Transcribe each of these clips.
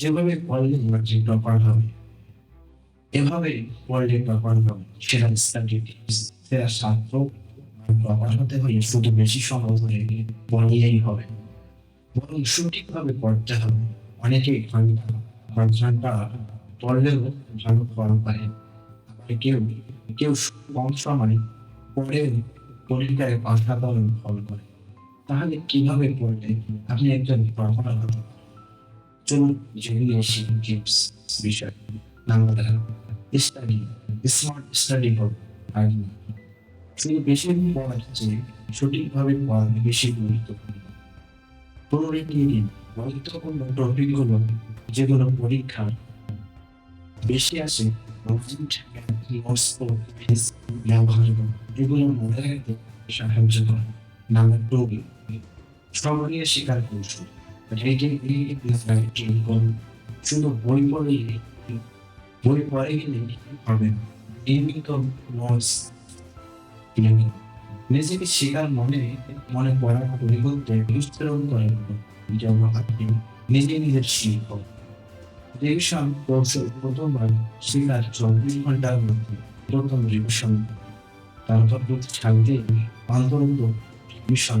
যেভাবে পড়লে ইংরাজি টপার হবে, এভাবে পড়লে টপার হবে সেরা স্টাডি সেরা ছাত্র টপার হতে হলে শুধু বেশি সময় ধরে পড়িয়েই হবে। বরং সঠিকভাবে পড়তে হবে। অনেকেই ঘণ্টা পড়লেও ভালো ফল পায়। কেউ কেউ কম সময় পড়ে পরীক্ষায় অসাধারণ ফল করে তাহলে কীভাবে পড়লে আপনি একজন প্রফেসর হতে পারেন? চলুন জেনে আসি টিপস বিষয় নাম্বার স্টাডি স্মার্ট আর শুধু বেশি পড়ার চেয়ে সঠিকভাবে পড়া বেশি গুরুত্বপূর্ণ। পনেরোটি গুরুত্বপূর্ণ টপিকগুলো যেগুলো পরীক্ষা, বেশি আসে ব্যবহার এগুলো মনে রাখতে সাহায্য করে। নাম্বার টু স্মরণীয় শিকার কৌশল। রেডিং রাইটিং করুন শুধু বই পড়লে বই পড়ে গেলে হবে না। নিয়মিত নোটস নিজেকে শেখার মনে মনে পড়ার পরিবর্তে বিস্তরণ করেন যেমন আপনি নিজে নিজের শিক্ষক রিভিশন কৌশল প্রথমবার শেখার চব্বিশ ঘণ্টার মধ্যে প্রথম রিভিশন তারপর প্রতি ছাড়তে অন্তর্গত রিভিশন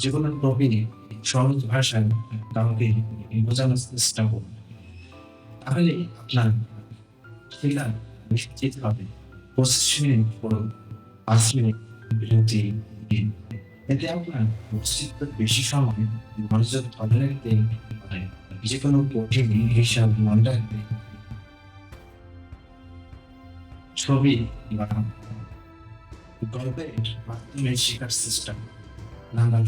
যে কোনো টপিকে সহজ ভাষায় কাউকে বোঝানোর চেষ্টা করুন। তাহলে আপনার শেখা নিশ্চিত হবে। পঁচিশ পড়ুন পাঁচ মিনিট বিরতি এতে আপনার অস্তিত্ব বেশি সময় মনোযোগ ধরে রাখতে যে কোনো কঠিন হিসাব মনে রাখতে ছবি বা গল্পের মাধ্যমে শেখার করুন। নানান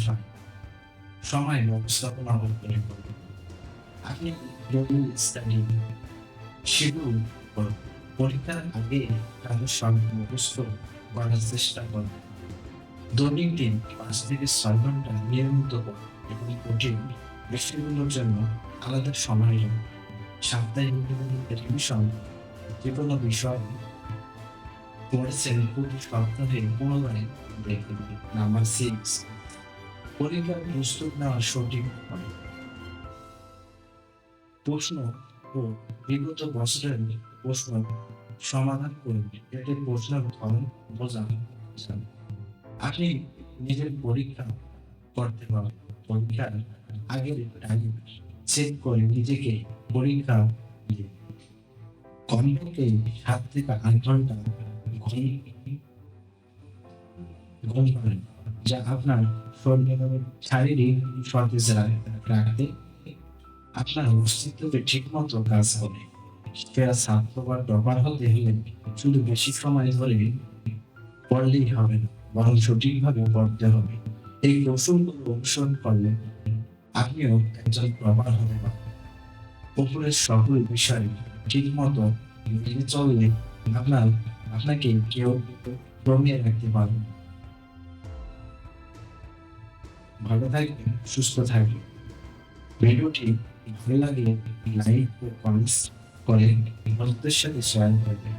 সময় ব্যবস্থাপনা হবে আপনি শিডিউল পরীক্ষার আগে তাদের সব মুখস্থ করার চেষ্টা করুন। দৈনিক দিন পাঁচ থেকে ছয় ঘণ্টা নিয়মিত এবং কঠিন বিষয়গুলোর জন্য আলাদা সময় রাখুন সাপ্তাহিক রিভিশন যে কোনো বিষয় পড়েছেন প্রতি সপ্তাহে পুনরায় দেখুন নাম্বার সিক্স পরীক্ষার প্রস্তুত নেওয়া সঠিক প্রশ্ন ও বিগত বছরের প্রশ্ন সমাধান করুন এতে প্রশ্নের আপনি নিজের পরীক্ষা করতে পারেন। পরীক্ষার আগের চেক করে নিজেকে পরীক্ষা। কমপক্ষে সাত থেকে আট ঘণ্টা ঘুম করেন যা আপনার শরীর শারীরিক সতেজ রাখ- রাখতে আপনার অস্তিত্বকে ঠিক মতো কাজ করে। সেরা ছাত্র বা হতে হলে শুধু বেশি সময় ধরে পড়লেই হবে না, বরং সঠিকভাবে পড়তে হবে। এই কৌশলগুলো অনুসরণ করলে আপনিও একজন প্রবার হতে পারেন। উপরের সকল বিষয় ঠিক মতো মেনে চললে আপনার, আপনাকে কেউ রমিয়ে রাখতে পারবে ভালো থাকবেন, সুস্থ থাকবেন। ভিডিওটি ভালো লাগলে লাইক ও কমেন্টস করে বন্ধুদের সাথে শেয়ার করবেন।